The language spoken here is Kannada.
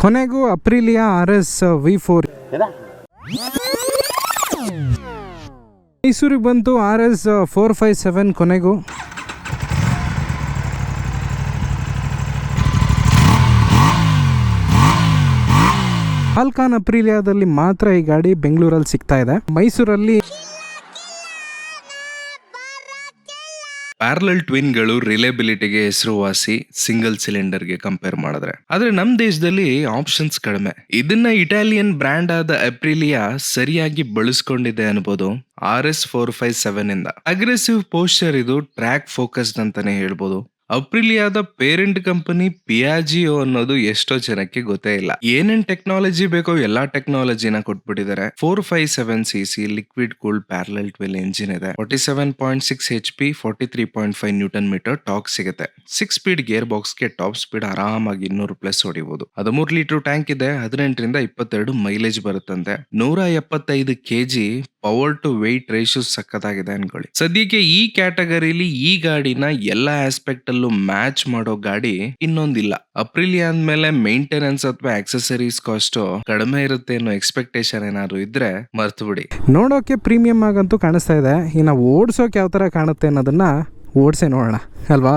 ಕೊನೆಗೂ Aprilia R S V four ಮೈಸೂರಿಗೆ ಬಂತು R S four five seven ಕೊನೆಗೂ. ಹಾಲ್ಕಾನ್ ಅಪ್ರಿಲಿಯಾದಲ್ಲಿ ಮಾತ್ರ ಈ ಗಾಡಿ ಬೆಂಗಳೂರಲ್ಲಿ ಸಿಗ್ತಾ ಇದೆ. ಮೈಸೂರಲ್ಲಿ ಪ್ಯಾರಲಲ್ ಟ್ವಿನ್ಗಳು ರಿಲೇಬಿಲಿಟಿಗೆ ಹೆಸರುವಾಸಿ ಸಿಂಗಲ್ ಸಿಲಿಂಡರ್ಗೆ ಕಂಪೇರ್ ಮಾಡಿದ್ರೆ. ಆದ್ರೆ ನಮ್ಮ ದೇಶದಲ್ಲಿ ಆಪ್ಷನ್ಸ್ ಕಡಿಮೆ. ಇದನ್ನ ಇಟಾಲಿಯನ್ ಬ್ರ್ಯಾಂಡ್ ಆದ ಅಪ್ರಿಲಿಯಾ ಸರಿಯಾಗಿ ಬಳಸ್ಕೊಂಡಿದೆ ಅನ್ಬೋದು R S four five seven ಇಂದ. ಅಗ್ರೆಸಿವ್ ಪೋಸ್ಚರ್ ಇದು ಟ್ರ್ಯಾಕ್ ಫೋಕಸ್ಡ್ ಅಂತಾನೆ ಹೇಳ್ಬೋದು. ಅಪ್ರಿಲಿಯಾದ ಪೇರೆಂಟ್ ಕಂಪನಿ ಪಿಯಾಜಿಯೋ ಅನ್ನೋದು ಎಷ್ಟೋ ಜನಕ್ಕೆ ಗೊತ್ತೇ ಇಲ್ಲ. ಏನೇನ್ ಟೆಕ್ನಾಲಜಿ ಬೇಕೋ ಎಲ್ಲಾ ಟೆಕ್ನಾಲಜಿನ ಕೊಟ್ಬಿಟ್ಟಿದ್ದಾರೆ. Four five seven C C liquid cooled parallel twin engine ಇದೆ. Forty seven point six H P forty three point five newton meter torque ಸಿಗುತ್ತೆ. ಸಿಕ್ಸ್ ಸ್ಪೀಡ್ ಗೇರ್ ಬಾಕ್ಸ್ಗೆ ಟಾಪ್ ಸ್ಪೀಡ್ ಆರಾಮಾಗಿ ಇನ್ನೂರು ಪ್ಲಸ್ ಹೊಡಿಬಹುದು ಹದಿಮೂರು ಲೀಟರ್ ಟ್ಯಾಂಕ್ ಇದೆ, ಹದಿನೆಂಟರಿಂದ ಇಪ್ಪತ್ತೆರಡು ಮೈಲೇಜ್ ಬರುತ್ತಂತೆ. ನೂರ ಎಪ್ಪತ್ತೈದು KG power to weight ratio ಸಕ್ಕತ್ತಾಗಿದೆ ಅನ್ಕೊಳ್ಳಿ. ಸದ್ಯಕ್ಕೆ ಈ ಕ್ಯಾಟಗರಿಲಿ ಈ ಗಾಡಿನ ಎಲ್ಲಾ ಆಸ್ಪೆಕ್ಟ್ ಅಲ್ಲೂ ಮ್ಯಾಚ್ ಮಾಡೋ ಗಾಡಿ ಇನ್ನೊಂದಿಲ್ಲ. ಅಪ್ರಿಲಿಯಾ ಅಂದ್ಮೇಲೆ ಮೇಂಟೆನೆನ್ಸ್ ಅಥವಾ ಆಕ್ಸೆಸರೀಸ್ ಕಾಸ್ಟ್ ಕಡಿಮೆ ಇರುತ್ತೆ ಅನ್ನೋ ಎಕ್ಸ್ಪೆಕ್ಟೇಷನ್ ಏನಾದ್ರು ಇದ್ರೆ ಮರ್ತು ಬಿಡಿ. ನೋಡೋಕೆ ಪ್ರೀಮಿಯಂ ಆಗಂತೂ ಕಾಣಿಸ್ತಾ ಇದೆ. ಇನ್ನು ಓಡಿಸೋಕೆ ಯಾವ ತರ ಕಾಣುತ್ತೆ ಅನ್ನೋದನ್ನ ಓಡಿಸೇ ನೋಡೋಣ. ಅಲ್ವಾ?